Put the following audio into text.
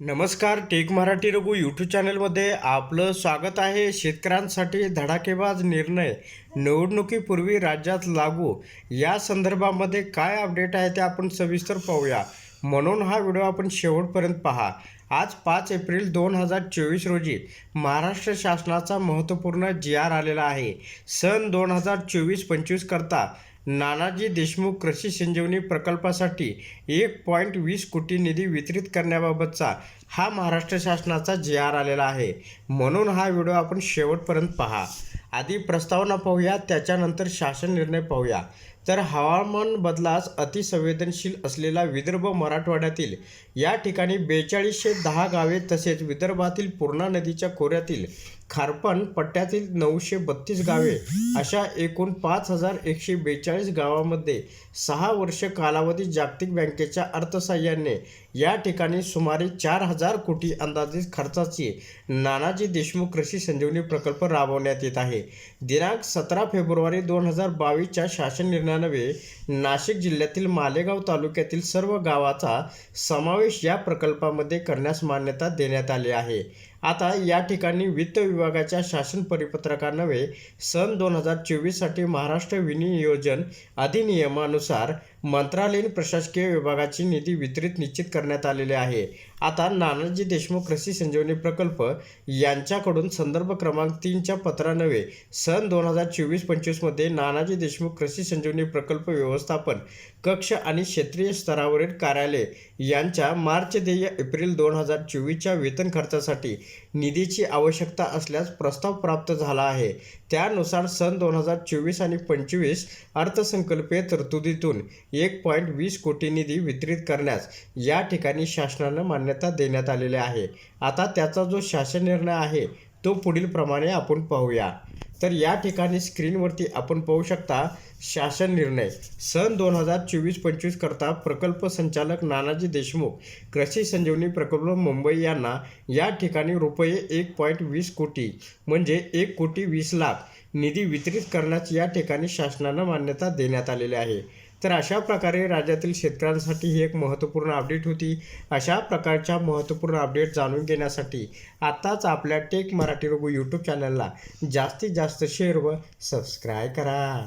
नमस्कार take Marathi Raghu YouTube चॅनलमध्ये आपलं स्वागत आहे. शेतकऱ्यांसाठी धडाकेबाज निर्णय निवडणुकीपूर्वी राज्यात लागू. या संदर्भामध्ये काय अपडेट आहे ते आपण सविस्तर पाहूया. म्हणून हा व्हिडिओ आपण शेवटपर्यंत पहा. आज पाच एप्रिल दोन हजार चोवीस रोजी महाराष्ट्र शासनाचा महत्त्वपूर्ण जी आर आलेला आहे. सन दोन हजार चोवीस पंचवीसकरता नानाजी देशमुख कृषी संजीवनी प्रकल्पासाठी एक पॉईंट वीस कोटी निधी वितरित करण्याबाबतचा हा महाराष्ट्र शासनाचा जी आर आलेला आहे. म्हणून हा व्हिडिओ आपण शेवटपर्यंत पहा. आधी प्रस्तावना पाहूया त्याच्यानंतर शासन निर्णय पाहूया. तर हवामान बदलास अतिसंवेदनशील असलेला विदर्भ मराठवाड्यातील या ठिकाणी बेचाळीसशे दहा गावे तसेच विदर्भातील पूर्णा नदीच्या खोऱ्यातील खारपण पट्ट्यातील नऊशे बत्तीस गावे अशा एकूण पाच हजार एकशे बेचाळीस गावामध्ये सहा वर्ष कालावधी जागतिक बँकेच्या अर्थसाह्याने या ठिकाणी सुमारे चार हजार कोटी अंदाजित खर्चाची नानाजी देशमुख कृषी संजीवनी प्रकल्प राबवण्यात येत आहे. दिनांक सतरा फेब्रुवारी दोन हजार बावीसच्या शासन निर्णय नव्हे नाशिक जिल्ह्यातील मालेगाव तालुक्यातील सर्व गावाचा समावेश या प्रकल्पामध्ये करण्यास मान्यता देण्यात आली आहे. आता या ठिकाणी वित्त विभागाच्या शासन परिपत्रकानवे सन दोन हजार चोवीससाठी महाराष्ट्र विनियोजन अधिनियमानुसार मंत्रालयीन प्रशासकीय विभागाची निधी वितरित निश्चित करण्यात आलेले आहे. आता नानाजी देशमुख कृषी संजीवनी प्रकल्प यांच्याकडून संदर्भ क्रमांक तीनच्या पत्रानवे सन दोन हजार चोवीस पंचवीसमध्ये नानाजी देशमुख कृषी संजीवनी प्रकल्प व्यवस्थापन कक्ष आणि क्षेत्रीय स्तरावरील कार्यालय यांच्या मार्च देय एप्रिल दोन हजार चोवीसच्या वेतन खर्चासाठी निधीची आवश्यकता असल्यास प्रस्ताव प्राप्त झाला आहे. त्यानुसार सन दोन हजार चोवीस आणि पंचवीस अर्थसंकल्पीय तरतुदीतून एक पॉईंट वीस कोटी निधी वितरित करण्यास या ठिकाणी शासनानं मान्यता देण्यात आलेली आहे. आता त्याचा जो शासन निर्णय आहे तो पुढील प्रमाणे आपण पाहूया. तर या ठिकाणी स्क्रीनवरती आपण पाहू शकता शासन निर्णय. सन दोन हजार चोवीस पंचवीस करता प्रकल्प संचालक नानाजी देशमुख कृषी संजीवनी प्रकल्प मुंबई यांना या ठिकाणी रुपये एक पॉईंट वीस कोटी म्हणजे एक कोटी वीस लाख निधी वितरित करण्यास या ठिकाणी शासनानं मान्यता देण्यात आलेली आहे. तर अशा प्रकारे राज्यातील शेतकऱ्यांसाठी ही एक महत्त्वपूर्ण अपडेट होती. अशा प्रकारच्या महत्त्वपूर्ण अपडेट जाणून घेण्यासाठी आत्ताच आपल्या टेक मराठी रघु यूट्यूब चॅनलला जास्तीत जास्त शेअर व सबस्क्राईब करा.